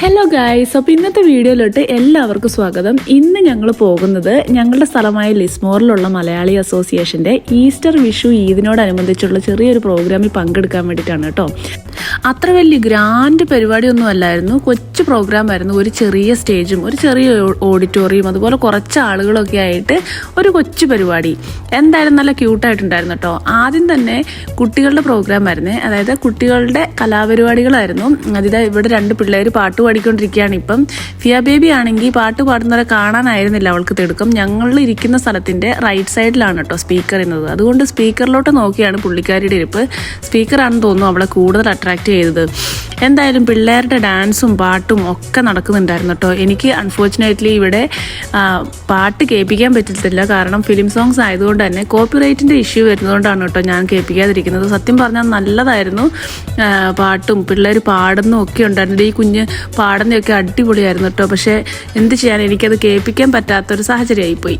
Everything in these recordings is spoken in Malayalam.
ഹലോ ഗായ്സ് അപ്പോൾ ഇന്നത്തെ വീഡിയോയിലോട്ട് എല്ലാവർക്കും സ്വാഗതം. ഇന്ന് ഞങ്ങൾ പോകുന്നത് ഞങ്ങളുടെ സ്ഥലമായ ലിസ്മോറിലുള്ള മലയാളി അസോസിയേഷന്റെ ഈസ്റ്റർ വിഷു ഈദിനോടനുബന്ധിച്ചുള്ള ചെറിയൊരു പ്രോഗ്രാമിൽ പങ്കെടുക്കാൻ വേണ്ടിയിട്ടാണ് കേട്ടോ. അത്ര വലിയ ഗ്രാൻഡ് പരിപാടിയൊന്നും അല്ലായിരുന്നു. കൊച്ചു പ്രോഗ്രാം ആയിരുന്നു. ഒരു ചെറിയ സ്റ്റേജും ഒരു ചെറിയ ഓഡിറ്റോറിയം അതുപോലെ കുറച്ച് ആളുകളൊക്കെ ആയിട്ട് ഒരു കൊച്ചു പരിപാടി. എന്തായാലും നല്ല ക്യൂട്ടായിട്ടുണ്ടായിരുന്നു കേട്ടോ. ആദ്യം തന്നെ കുട്ടികളുടെ പ്രോഗ്രാം ആയിരുന്നു. അതായത് കുട്ടികളുടെ കലാപരിപാടികളായിരുന്നു. അതിൽ ഇവിടെ രണ്ട് പിള്ളേർ പാട്ട് പാടിക്കൊണ്ടിരിക്കുകയാണ് ഇപ്പം. ഫിയ ബേബി ആണെങ്കിൽ പാട്ട് പാടുന്നവരെ കാണാനായിരുന്നില്ല. അവൾക്ക് തിടുക്കം. ഞങ്ങൾ ഇരിക്കുന്ന സ്ഥലത്തിന്റെ റൈറ്റ് സൈഡിലാണ് കേട്ടോ സ്പീക്കർ എന്നത് അതുകൊണ്ട് സ്പീക്കറിലോട്ട് നോക്കിയാണ് പുള്ളിക്കാരിയുടെ ഇരിപ്പ്. സ്പീക്കറാണെന്ന് തോന്നുന്നു അവളെ കൂടുതൽ അട്രാക്റ്റ് ചെയ്തത്. എന്തായാലും പിള്ളേരുടെ ഡാൻസും പാട്ടും ഒക്കെ നടക്കുന്നുണ്ടായിരുന്നു കേട്ടോ. എനിക്ക് അൺഫോർച്ചുനേറ്റ്ലി ഇവിടെ പാട്ട് കേൾപ്പിക്കാൻ പറ്റത്തില്ല കാരണം ഫിലിം സോങ്സ് ആയതുകൊണ്ട് തന്നെ കോപ്പിറൈറ്റിന്റെ ഇഷ്യൂ വരുന്നതുകൊണ്ടാണ് കേട്ടോ ഞാൻ കേൾപ്പിക്കാതിരിക്കുന്നത്. സത്യം പറഞ്ഞാൽ നല്ലതായിരുന്നു. പാട്ടും പിള്ളേർ പാടുന്നതും ഒക്കെ ഉണ്ടായിരുന്നു. ഈ കുഞ്ഞ് പാടുന്നതൊക്കെ അടിപൊളിയായിരുന്നു കേട്ടോ. പക്ഷേ എന്ത് ചെയ്യാൻ എനിക്കത് കേൾപ്പിക്കാൻ പറ്റാത്തൊരു സാഹചര്യമായിപ്പോയി.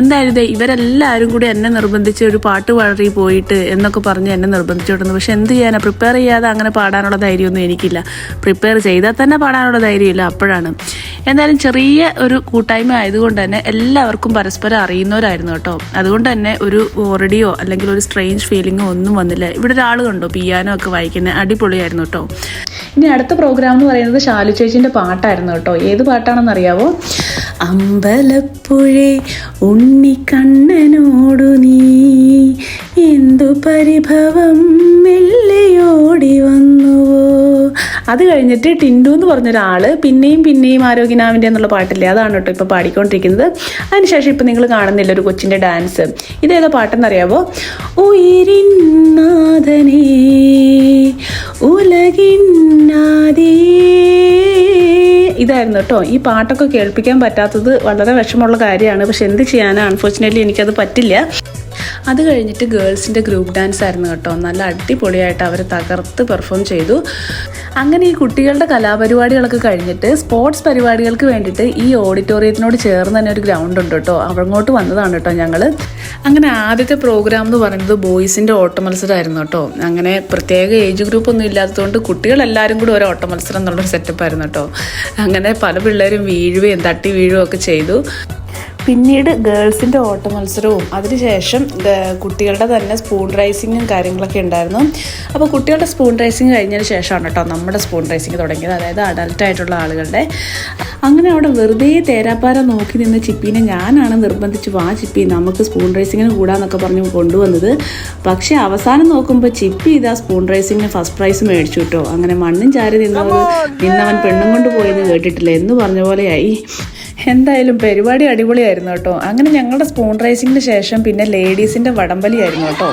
എന്തായാലും ഇതേ ഇവരെല്ലാവരും കൂടി എന്നെ നിർബന്ധിച്ച് ഒരു പാട്ട് പാടി പോയിട്ട് എന്നൊക്കെ പറഞ്ഞ് എന്നെ നിർബന്ധിച്ചോട്ടുന്നു പക്ഷെ എന്ത് ചെയ്യാനാണ് പ്രിപ്പയർ ചെയ്യാതെ അങ്ങനെ പാടാനുള്ള ധൈര്യമൊന്നും എനിക്കില്ല. പ്രിപ്പയർ ചെയ്താൽ തന്നെ പാടാനുള്ള ധൈര്യമില്ല അപ്പോഴാണ്. എന്തായാലും ചെറിയ ഒരു കൂട്ടായ്മ ആയതുകൊണ്ട് തന്നെ എല്ലാവർക്കും പരസ്പരം അറിയുന്നവരായിരുന്നു കേട്ടോ. അതുകൊണ്ട് തന്നെ ഒരു ഓറഡിയോ അല്ലെങ്കിൽ ഒരു സ്ട്രെയിഞ്ച് ഫീലിംഗോ ഒന്നും വന്നില്ല. ഇവിടെ ഒരാൾ കണ്ടോ പിയാനോ ഒക്കെ വായിക്കുന്നത് അടിപൊളിയായിരുന്നു കേട്ടോ. ഇനി അടുത്ത പ്രോഗ്രാം എന്ന് പറയുന്നത് ഷാലു ചേച്ചിന്റെ പാട്ടായിരുന്നു കേട്ടോ. ഏത് പാട്ടാണെന്ന് അറിയാവോ? അമ്പലപ്പുഴേ ഉണ്ണിക്കണ്ണനോടു നീ എന്തു പരിഭവം മെല്ലയോടി വന്നുവോ? അത് കഴിഞ്ഞിട്ട് ടിൻഡു എന്ന് പറഞ്ഞൊരാൾ പിന്നെയും പിന്നെയും ആരോഗ്യനാവിന്റെ എന്നുള്ള പാട്ടില്ലേ അതാണ് കേട്ടോ ഇപ്പോൾ പാടിക്കൊണ്ടിരിക്കുന്നത്. അതിനുശേഷം ഇപ്പം നിങ്ങൾ കാണുന്നില്ല ഒരു കൊച്ചിന്റെ ഡാൻസ്. ഇതേതാ പാട്ടെന്നറിയാവോ? ഉയിരിന്നാഥനേ ഇതായിരുന്നു കേട്ടോ ഈ പാട്ടൊക്കെ കേൾപ്പിക്കാൻ പറ്റാത്തത് വളരെ വിഷമമുള്ള കാര്യമാണ്. പക്ഷെ എന്ത് ചെയ്യാനാണ് അൺഫോർച്ചുനേറ്റ്ലി എനിക്കത് പറ്റില്ല. അത് കഴിഞ്ഞിട്ട് ഗേൾസിന്റെ ഗ്രൂപ്പ് ഡാൻസ് ആയിരുന്നു കേട്ടോ. നല്ല അടിപൊളിയായിട്ട് അവർ തകർത്ത് പെർഫോം ചെയ്തു. അങ്ങനെ ഈ കുട്ടികളുടെ കലാപരിപാടികളൊക്കെ കഴിഞ്ഞിട്ട് സ്പോർട്സ് പരിപാടികൾക്ക് വേണ്ടിയിട്ട് ഈ ഓഡിറ്റോറിയത്തിനോട് ചേർന്ന് തന്നെ ഒരു ഗ്രൗണ്ട് ഉണ്ട് കേട്ടോ. അങ്ങോട്ട് വന്നതാണ് കേട്ടോ ഞങ്ങൾ അങ്ങനെ ആദ്യത്തെ പ്രോഗ്രാം എന്ന് പറയുന്നത് ബോയ്സിന്റെ ഓട്ട മത്സരമായിരുന്നു കേട്ടോ. അങ്ങനെ പ്രത്യേക ഏജ് ഗ്രൂപ്പ് ഒന്നും ഇല്ലാത്തതുകൊണ്ട് കുട്ടികളെല്ലാവരും കൂടി ഒരു ഓട്ട മത്സരം എന്നുള്ളൊരു സെറ്റപ്പ് ആയിരുന്നു കേട്ടോ. അങ്ങനെ പല പിള്ളേരും വീഴുകയും തട്ടി വീഴുകയും ഒക്കെ ചെയ്തു. പിന്നീട് ഗേൾസിന്റെ ഓട്ട മത്സരവും അതിനുശേഷം കുട്ടികളുടെ തന്നെ സ്പൂൺ റൈസിങ്ങും കാര്യങ്ങളൊക്കെ ഉണ്ടായിരുന്നു. അപ്പോൾ കുട്ടികളുടെ സ്പൂൺ റൈസിങ് കഴിഞ്ഞതിന് ശേഷമാണ് കേട്ടോ നമ്മുടെ സ്പൂൺ റൈസിങ് തുടങ്ങിയത്. അതായത് അഡൽട്ട് ആയിട്ടുള്ള ആളുകളുടെ. അങ്ങനെ അവിടെ വെറുതെ തേരാപ്പാര നോക്കി നിന്ന് ചിപ്പീനെ ഞാനാണ് നിർബന്ധിച്ച് വാ ചിപ്പി നമുക്ക് സ്പൂൺ റൈസിങ്ങിന് കൂടാന്നൊക്കെ പറഞ്ഞ് കൊണ്ടുവന്നത്. പക്ഷേ അവസാനം നോക്കുമ്പോൾ ചിപ്പി ഇതാ സ്പൂൺ റൈസിങ്ങിന് ഫസ്റ്റ് പ്രൈസ് മേടിച്ചു കേട്ടോ. അങ്ങനെ മണ്ണും ചാരി നിന്നവർ നിന്നവൻ പെണ്ണും കൊണ്ട് പോയെന്ന് കേട്ടിട്ടില്ല എന്ന് പറഞ്ഞ പോലെയായി. എന്തായാലും പരിപാടി അടിപൊളിയായിരുന്നു കേട്ടോ. അങ്ങനെ ഞങ്ങളുടെ സ്പൂൺ റൈസിങ്ങിന് ശേഷം പിന്നെ ലേഡീസിന്റെ വടംവലിയായിരുന്നു കേട്ടോ.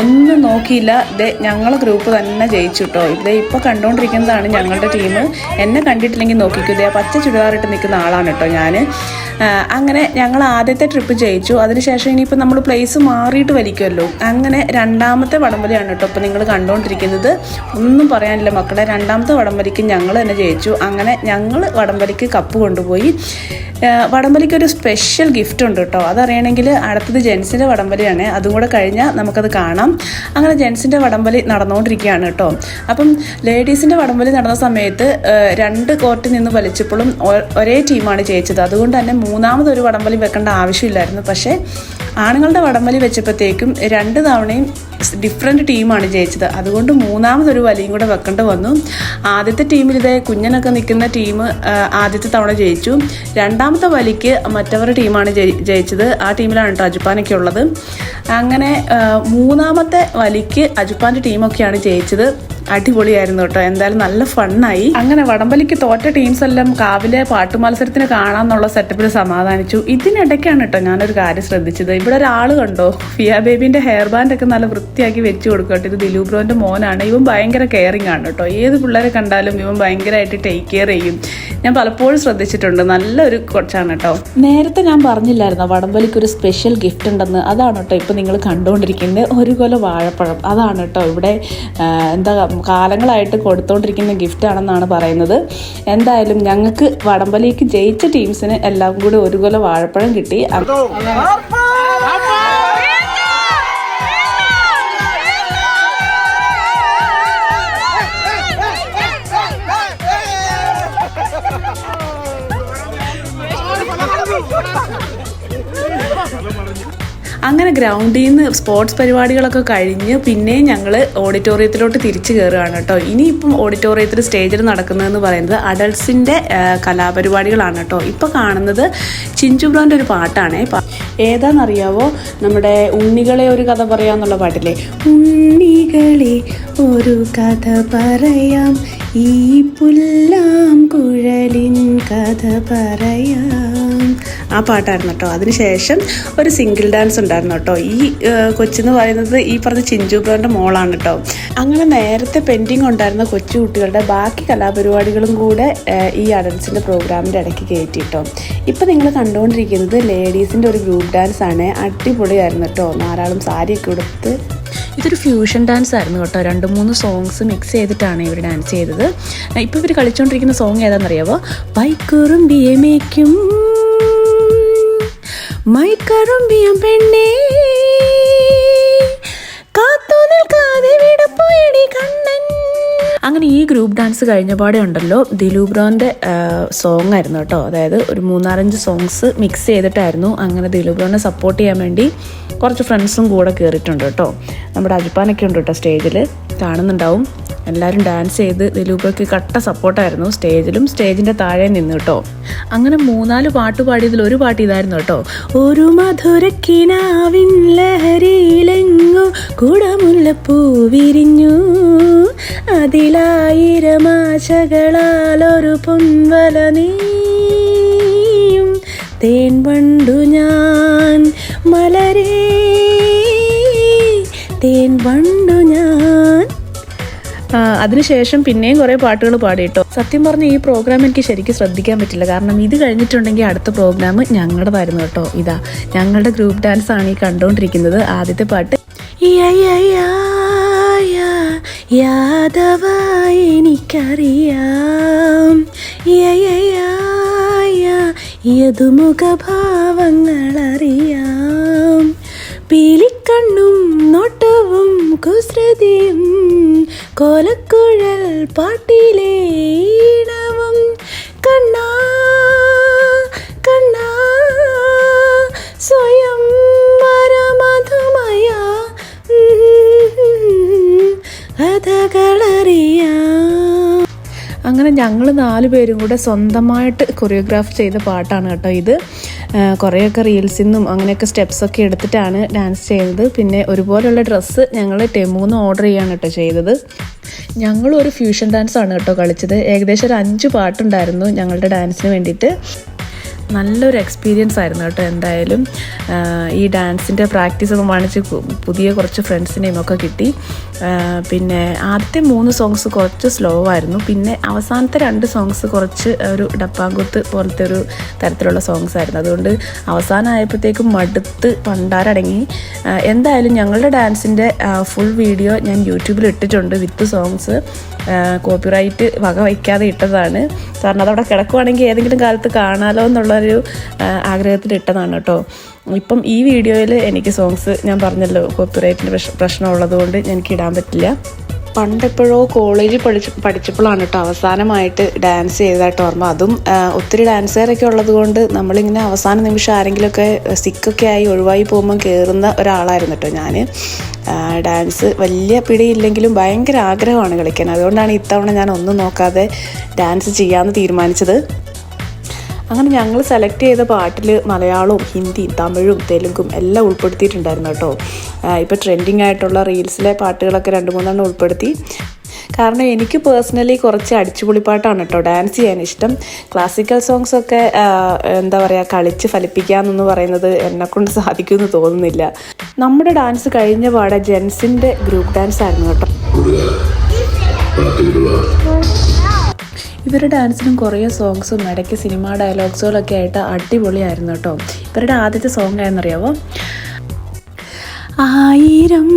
ഒന്നും നോക്കിയില്ല. ഇതേ ഞങ്ങളെ ഗ്രൂപ്പ് തന്നെ ജയിച്ചു കേട്ടോ. ഇതേ ഇപ്പോൾ കണ്ടുകൊണ്ടിരിക്കുന്നതാണ് ഞങ്ങളുടെ ടീം എന്നെ കണ്ടിട്ടില്ലെങ്കിൽ നോക്കിക്കൂ. ഇതേ പച്ച ചുരിദാറിട്ട് നിൽക്കുന്ന ആളാണ് കേട്ടോ ഞാൻ അങ്ങനെ ഞങ്ങൾ ആദ്യത്തെ ട്രിപ്പ് ജയിച്ചു. അതിനുശേഷം ഇനിയിപ്പോൾ നമ്മൾ പ്ലേസ് മാറിയിട്ട് വലിക്കുമല്ലോ. അങ്ങനെ രണ്ടാമത്തെ വടംവലിയാണ് കേട്ടോ ഇപ്പോൾ നിങ്ങൾ കണ്ടുകൊണ്ടിരിക്കുന്നത് ഒന്നും പറയാനില്ല മക്കളെ. രണ്ടാമത്തെ വടംവലിക്ക് ഞങ്ങൾ തന്നെ ജയിച്ചു. അങ്ങനെ ഞങ്ങൾ വടംവലിക്ക് കപ്പ് കൊണ്ടുപോയി. ആ, വടംവലിക്ക് ഒരു സ്പെഷ്യൽ ഗിഫ്റ്റ് ഉണ്ട് കേട്ടോ. അതറിയണമെങ്കിൽ അടുത്തത് ജെൻസിന്റെ വടംവലിയാണ്. അതും കൂടെ കഴിഞ്ഞാൽ നമുക്കത് കാണാം. അങ്ങനെ ജെൻസിന്റെ വടംവലി നടന്നുകൊണ്ടിരിക്കുകയാണ് കേട്ടോ. അപ്പം ലേഡീസിന്റെ വടംവലി നടന്ന സമയത്ത് രണ്ട് കോർട്ടിൽ നിന്ന് വലിച്ചപ്പോഴും ഒരേ ടീമാണ് ജയിച്ചത്. അതുകൊണ്ട് തന്നെ മൂന്നാമതൊരു വടംവലി വെക്കേണ്ട ആവശ്യമില്ലായിരുന്നു. പക്ഷേ ആണുങ്ങളുടെ വടംവലി വെച്ചപ്പോഴത്തേക്കും രണ്ട് തവണയും ഡിഫറെന്റ് ടീമാണ് ജയിച്ചത്. അതുകൊണ്ട് മൂന്നാമതൊരു വലിയും കൂടെ വെക്കേണ്ടി വന്നു. ആദ്യത്തെ ടീമിൽ ഇതേ കുഞ്ഞനൊക്കെ നിൽക്കുന്ന ടീം ആദ്യത്തെ തവണ ജയിച്ചു. രണ്ടാമത്തെ വലിക്ക് മറ്റവരുടെ ടീമാണ് ജയി- ജയിച്ചത്. ആ ടീമിലാണ് കേട്ടോ അജുപ്പാനൊക്കെ ഉള്ളത്. അങ്ങനെ മൂന്നാമത്തെ വലിക്ക് അജുപ്പാന്റെ ടീമൊക്കെയാണ് ജയിച്ചത്. അടിപൊളിയായിരുന്നു കേട്ടോ. എന്തായാലും നല്ല ഫണ്ണായി. അങ്ങനെ വടംവലിക്ക് തോറ്റ ടീംസ് എല്ലാം കാവിലെ പാട്ട് മത്സരത്തിന് കാണാമെന്നുള്ള സെറ്റപ്പിൽ സമാധാനിച്ചു. ഇതിനിടയ്ക്കാണ് കേട്ടോ ഞാനൊരു കാര്യം ശ്രദ്ധിച്ചത്. ഇവിടെ ഒരാൾ കണ്ടോ? ഫിയ ബേബിന്റെ ഹെയർ ബാൻഡ് ഒക്കെ നല്ല വൃത്തിയാക്കി വെച്ച് കൊടുക്കും കേട്ടോ. ഇത് ദിലൂപ് ബ്രോന്റെ മോനാണ്. ഇവൻ ഭയങ്കര കെയറിങ് ആണ് കേട്ടോ. ഏത് പിള്ളേരെ കണ്ടാലും ഇവൻ ഭയങ്കരമായിട്ട് ടേക്ക് കെയർ ചെയ്യും. ഞാൻ പലപ്പോഴും ശ്രദ്ധിച്ചിട്ടുണ്ട്. നല്ലൊരു കൊച്ചാണ് കേട്ടോ. നേരത്തെ ഞാൻ പറഞ്ഞില്ലായിരുന്നോ? വടംവലിക്ക് ഒരു സ്പെഷ്യൽ ഗിഫ്റ്റ് ഉണ്ടെന്ന്. അതാണ് കേട്ടോ ഇപ്പം നിങ്ങൾ കണ്ടുകൊണ്ടിരിക്കുന്നത്. ഒരു കൊല വാഴപ്പഴം. അതാണ് കേട്ടോ ഇവിടെ എന്താ കാലങ്ങളായിട്ട് കൊടുത്തോണ്ടിരിക്കുന്ന ഗിഫ്റ്റ് ആണെന്നാണ് പറയുന്നത്. എന്തായാലും ഞങ്ങൾക്ക് വടംവലിക്ക് ജയിച്ച ടീംസിന് എല്ലാം കൂടി ഒരു കൊല വാഴപ്പഴം കിട്ടി. അങ്ങനെ ഗ്രൗണ്ടിൽ നിന്ന് സ്പോർട്സ് പരിപാടികളൊക്കെ കഴിഞ്ഞ് പിന്നെ ഞങ്ങൾ ഓഡിറ്റോറിയത്തിലോട്ട് തിരിച്ചു കയറുകയാണ് കേട്ടോ. ഇനിയിപ്പം ഓഡിറ്റോറിയത്തിൽ സ്റ്റേജിൽ നടക്കുന്നതെന്ന് പറയുന്നത് അഡൾട്ട്സിന്റെ കലാപരിപാടികളാണ് കേട്ടോ. ഇപ്പോൾ കാണുന്നത് ചിഞ്ചുബ്രോന്റെ ഒരു പാട്ടാണ്. ഏതാണെന്നറിയാവോ നമ്മുടെ ഉണ്ണികളെ ഒരു കഥ പറയാമെന്നുള്ള പാട്ടില്ലേ? ഉണ്ണികളെ ഒരു കഥ പറയാം ഈ പുല്ലാം കുഴലിൻ കഥ പറയാം. ആ പാട്ടായിരുന്നു കേട്ടോ. അതിനുശേഷം ഒരു സിംഗിൾ ഡാൻസ് ഉണ്ടായിരുന്നു കേട്ടോ. ഈ കൊച്ചെന്ന് പറയുന്നത് ഈ പറഞ്ഞ ചിഞ്ചു ബ്രോന്റെ മോളാണ് കേട്ടോ. അങ്ങനെ നേരത്തെ പെൻഡിങ് ഉണ്ടായിരുന്ന കൊച്ചു കുട്ടികളുടെ ബാക്കി കലാപരിപാടികളും കൂടെ ഈ അഡൽസിന്റെ പ്രോഗ്രാമിന്റെ ഇടയ്ക്ക് കയറ്റി കേട്ടോ. ഇപ്പം നിങ്ങൾ കണ്ടുകൊണ്ടിരിക്കുന്നത് ലേഡീസിന്റെ ഒരു ഗ്രൂപ്പ് ഡാൻസ് ആണ്. അടിപൊളിയായിരുന്നു കേട്ടോ. ധാരാളം സാരിയൊക്കെ ഉടുത്ത്. ഇതൊരു ഫ്യൂഷൻ ഡാൻസ് ആയിരുന്നു കേട്ടോ. രണ്ട് മൂന്ന് സോങ്സ് മിക്സ് ചെയ്തിട്ടാണ് ഇവർ ഡാൻസ് ചെയ്തത്. ഇപ്പോൾ ഇവർ കളിച്ചുകൊണ്ടിരിക്കുന്ന സോങ് ഏതാണെന്നറിയാവോ? പൈക്കുറുമ്പിയമേക്കും മൈക്കറുമ്പിയം പെണ്ണേ. കാത്തു നിൽക്കാതെ വിടപ്പോയടി കണ്ണൻ. അങ്ങനെ ഈ ഗ്രൂപ്പ് ഡാൻസ് കഴിഞ്ഞ കഴിഞ്ഞപാടെ ഉണ്ടല്ലോ ദിലൂപ് ബ്രോന്റെ സോങ് ആയിരുന്നു കേട്ടോ. അതായത് ഒരു മൂന്നാലഞ്ച് സോങ്സ് മിക്സ് ചെയ്തിട്ടായിരുന്നു അങ്ങനെ ദിലൂപ് ബ്രോനെ സപ്പോർട്ട് ചെയ്യാൻ വേണ്ടി കുറച്ച് ഫ്രണ്ട്സും കൂടെ കയറിയിട്ടുണ്ട് കേട്ടോ. നമ്മുടെ അജിപ്പാനൊക്കെ ഉണ്ട് കേട്ടോ സ്റ്റേജിൽ കാണുന്നുണ്ടാവും. എല്ലാവരും ഡാൻസ് ചെയ്ത് ദിലൂപയ്ക്ക് കട്ട സപ്പോർട്ടായിരുന്നു സ്റ്റേജിലും സ്റ്റേജിന്റെ താഴെ നിന്ന് കേട്ടോ അങ്ങനെ മൂന്നാൽ പാട്ട് പാടിയതിൽ ഒരു പാട്ട് ഇതായിരുന്നു കേട്ടോ ഒരു മധുരക്കിനാവിൻ ലഹരിയിലെങ്ങു കുടമുല്ലപ്പൂ വിരിഞ്ഞു. അതിലായിരമാശകളാൽ ഒരു പൊൻവല നീയും. തേൻ പണ്ടു ഞാൻ അതിനുശേഷം പിന്നെയും കുറേ പാട്ടുകൾ പാടിയിട്ടോ. സത്യം പറഞ്ഞ ഈ പ്രോഗ്രാം എനിക്ക് ശരിക്കും ശ്രദ്ധിക്കാൻ പറ്റില്ല. കാരണം ഇത് കഴിഞ്ഞിട്ടുണ്ടെങ്കിൽ അടുത്ത പ്രോഗ്രാം ഞങ്ങളുടേതായിരുന്നു കേട്ടോ. ഇതാ ഞങ്ങളുടെ ഗ്രൂപ്പ് ഡാൻസ് ആണ് ഈ കണ്ടുകൊണ്ടിരിക്കുന്നത് ആദ്യത്തെ പാട്ട്. യാദവ എനിക്കറിയാം. യാ, യാ, യാ, യാ, യദുമുഖഭാവങ്ങളറിയാം പീലിക്കണ്ണും നോട്ടവും കുസൃതിയും കോലക്കുഴൽ പാട്ടിലെ ഈണവും കണ്ണാ കണ്ണാ അങ്ങനെ ഞങ്ങൾ നാല് പേരും കൂടെ സ്വന്തമായിട്ട് കൊറിയോഗ്രാഫ് ചെയ്ത പാട്ടാണ് കേട്ടോ ഇത്. കുറേയൊക്കെ റീൽസിൽ നിന്നും അങ്ങനെയൊക്കെ സ്റ്റെപ്സൊക്കെ എടുത്തിട്ടാണ് ഡാൻസ് ചെയ്തത്. പിന്നെ ഒരുപോലുള്ള ഡ്രസ്സ് ഞങ്ങൾ ടെമൂന്ന് ഓർഡർ ചെയ്യാണ് കേട്ടോ ചെയ്തത്. ഞങ്ങളും ഒരു ഫ്യൂഷൻ ഡാൻസ് ആണ് കേട്ടോ കളിച്ചത്. ഏകദേശം ഒരു അഞ്ച് പാട്ടുണ്ടായിരുന്നു ഞങ്ങളുടെ ഡാൻസിന് വേണ്ടിയിട്ട്. നല്ലൊരു എക്സ്പീരിയൻസ് ആയിരുന്നു കേട്ടോ എന്തായാലും. ഈ ഡാൻസിന്റെ പ്രാക്ടീസ് ഒക്കെ കാണിച്ച് പുതിയ കുറച്ച് ഫ്രണ്ട്സിനെയും ഒക്കെ കിട്ടി. പിന്നെ ആദ്യത്തെ മൂന്ന് സോങ്സ് കുറച്ച് സ്ലോ ആയിരുന്നു. പിന്നെ അവസാനത്തെ രണ്ട് സോങ്സ് കുറച്ച് ഒരു ഡപ്പാങ്കുത്ത് പോലത്തെ ഒരു തരത്തിലുള്ള സോങ്സ് ആയിരുന്നു. അതുകൊണ്ട് അവസാനമായപ്പോഴത്തേക്കും മടുത്ത് പണ്ടാരടങ്ങി. എന്തായാലും ഞങ്ങളുടെ ഡാൻസിന്റെ ഫുൾ വീഡിയോ ഞാൻ യൂട്യൂബിൽ ഇട്ടിട്ടുണ്ട് വിത്ത് സോങ്സ് കോപ്പിറൈറ്റ് വക വയ്ക്കാതെ ഇട്ടതാണ്. കാരണം അതവിടെ കിടക്കുവാണെങ്കിൽ ഏതെങ്കിലും കാലത്ത് കാണാലോ എന്നുള്ളൊരു ആഗ്രഹത്തിൽ ഇട്ടതാണ് കേട്ടോ. ഇപ്പം ഈ വീഡിയോയിൽ എനിക്ക് സോങ്സ് ഞാൻ പറഞ്ഞല്ലോ കോപ്പിറൈറ്റിന്റെ പ്രശ്ന പ്രശ്നമുള്ളത് കൊണ്ട് എനിക്ക് ഇടാൻ പറ്റില്ല. പണ്ടെപ്പോഴോ കോളേജിൽ പഠിച്ച് പഠിച്ചപ്പോഴാണ് കേട്ടോ അവസാനമായിട്ട് ഡാൻസ് ചെയ്തതായിട്ട് ഓർമ്മ. അതും ഒത്തിരി ഡാൻസുകാരൊക്കെ ഉള്ളത് കൊണ്ട് നമ്മളിങ്ങനെ അവസാന നിമിഷം ആരെങ്കിലുമൊക്കെ സിക്കൊക്കെ ആയി ഒഴിവായി പോകുമ്പോൾ കയറുന്ന ഒരാളായിരുന്നു കേട്ടോ ഞാൻ ഡാൻസ് വലിയ പിടിയില്ലെങ്കിലും ഭയങ്കര ആഗ്രഹമാണ് കളിക്കാൻ. അതുകൊണ്ടാണ് ഇത്തവണ ഞാൻ ഒന്നും നോക്കാതെ ഡാൻസ് ചെയ്യാമെന്ന് തീരുമാനിച്ചത്. അങ്ങനെ ഞങ്ങൾ സെലക്ട് ചെയ്ത പാട്ടിൽ മലയാളവും ഹിന്ദിയും തമിഴും തെലുങ്കും എല്ലാം ഉൾപ്പെടുത്തിയിട്ടുണ്ടായിരുന്നു കേട്ടോ. ഇപ്പോൾ ട്രെൻഡിങ് ആയിട്ടുള്ള റീൽസിലെ പാട്ടുകളൊക്കെ രണ്ട് മൂന്നെണ്ണം ഉൾപ്പെടുത്തി. കാരണം എനിക്ക് പേഴ്സണലി കുറച്ച് അടിച്ചുപൊളിപ്പാട്ടാണ് കേട്ടോ. ഡാൻസ് ചെയ്യാൻ ഇഷ്ടം. ക്ലാസിക്കൽ സോങ്സ് ഒക്കെ എന്താ പറയുക കളിച്ച് ഫലിപ്പിക്കാമെന്ന് പറയുന്നത് എന്നെക്കൊണ്ട് സാധിക്കുമെന്ന് തോന്നുന്നില്ല. നമ്മുടെ ഡാൻസ് കഴിഞ്ഞ പാടെ ജെൻസിന്റെ ഗ്രൂപ്പ് ഡാൻസ് ആയിരുന്നു കേട്ടോ. ഇവരുടെ ഡാൻസിനും കുറേ സോങ്സും ഇടയ്ക്ക് സിനിമ ഡയലോഗ്സുകളൊക്കെ ആയിട്ട് അടിപൊളിയായിരുന്നു കേട്ടോ. ഇവരുടെ ആദ്യത്തെ സോങ് ആയെന്നറിയാവോ ആയിരം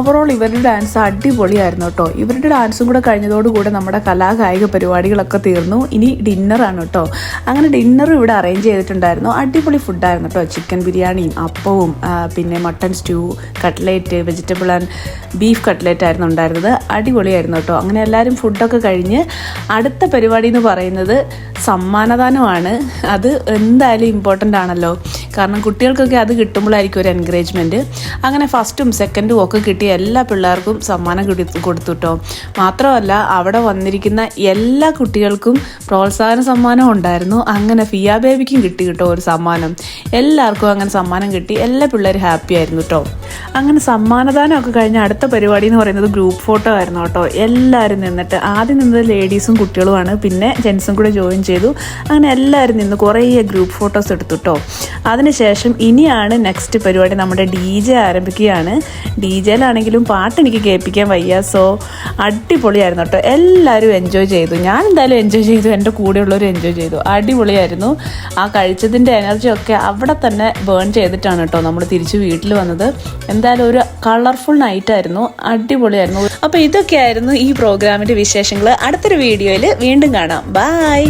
ഓവറോൾ ഇവരുടെ ഡാൻസ് അടിപൊളിയായിരുന്നു കേട്ടോ. ഇവരുടെ ഡാൻസും കൂടെ കഴിഞ്ഞതോടുകൂടെ നമ്മുടെ കലാകായിക പരിപാടികളൊക്കെ തീർന്നു. ഇനി ഡിന്നറാണ് കേട്ടോ. അങ്ങനെ ഡിന്നറും ഇവിടെ അറേഞ്ച് ചെയ്തിട്ടുണ്ടായിരുന്നു. അടിപൊളി ഫുഡായിരുന്നു കേട്ടോ. ചിക്കൻ ബിരിയാണിയും അപ്പവും പിന്നെ mutton stew cutlet vegetable and beef cutlet ആയിരുന്നു ഉണ്ടായിരുന്നത്. അടിപൊളിയായിരുന്നു കേട്ടോ. അങ്ങനെ എല്ലാവരും ഫുഡൊക്കെ കഴിഞ്ഞ് അടുത്ത പരിപാടി എന്ന് പറയുന്നത് സമ്മാനദാനമാണ്. അത് എന്തായാലും ഇമ്പോർട്ടന്റ് ആണല്ലോ. കാരണം കുട്ടികൾക്കൊക്കെ അത് കിട്ടുമ്പോഴായിരിക്കും ഒരു എൻകറേജ്മെന്റ് അങ്ങനെ ഫസ്റ്റും സെക്കൻഡും ഒക്കെ കിട്ടിയ എല്ലാ പിള്ളേർക്കും സമ്മാനം കൊടുത്തുട്ടോ. മാത്രമല്ല അവിടെ വന്നിരിക്കുന്ന എല്ലാ കുട്ടികൾക്കും പ്രോത്സാഹന സമ്മാനം ഉണ്ടായിരുന്നു. അങ്ങനെ ഫിയാ ബേബിക്കും കിട്ടി കേട്ടോ ഒരു സമ്മാനം. എല്ലാവർക്കും അങ്ങനെ സമ്മാനം കിട്ടി. എല്ലാ പിള്ളേരും ഹാപ്പി ആയിരുന്നു കേട്ടോ. അങ്ങനെ സമ്മാനദാനം ഒക്കെ കഴിഞ്ഞ അടുത്ത പരിപാടി എന്ന് പറയുന്നത് ഗ്രൂപ്പ് ഫോട്ടോ ആയിരുന്നു കേട്ടോ. എല്ലാവരും നിന്നിട്ട് ആദ്യം നിന്നത് ലേഡീസും കുട്ടികളുമാണ്. പിന്നെ ജെൻസും കൂടെ ജോയിൻ ചെയ്തു. അങ്ങനെ എല്ലാവരും നിന്ന് കുറേ ഗ്രൂപ്പ് ഫോട്ടോസ് എടുത്തു കേട്ടോ. അതിനുശേഷം ഇനിയാണ് നെക്സ്റ്റ് പരിപാടി നമ്മുടെ ഡി ജെ ആരംഭിക്കുകയാണ്. ഡി ജെയിലാണെങ്കിലും പാട്ട് എനിക്ക് കേൾപ്പിക്കാൻ വയ്യ. സോ അടിപൊളിയായിരുന്നു കേട്ടോ. എല്ലാവരും എൻജോയ് ചെയ്തു. ഞാൻ എന്തായാലും എൻജോയ് ചെയ്തു. എന്റെ കൂടെയുള്ളവർ എൻജോയ് ചെയ്തു. അടിപൊളിയായിരുന്നു. ആ കഴിച്ചതിന്റെ എനർജിയൊക്കെ അവിടെ തന്നെ ബേൺ ചെയ്തിട്ടാണ് കേട്ടോ നമ്മൾ തിരിച്ച് വീട്ടിൽ വന്നത്. എന്തായാലും ഒരു കളർഫുൾ നൈറ്റ് ആയിരുന്നു. അടിപൊളിയായിരുന്നു. അപ്പോൾ ഇതൊക്കെയായിരുന്നു ഈ പ്രോഗ്രാമിന്റെ വിശേഷങ്ങൾ. അടുത്തൊരു വീഡിയോയിൽ വീണ്ടും കാണാം. ബായ്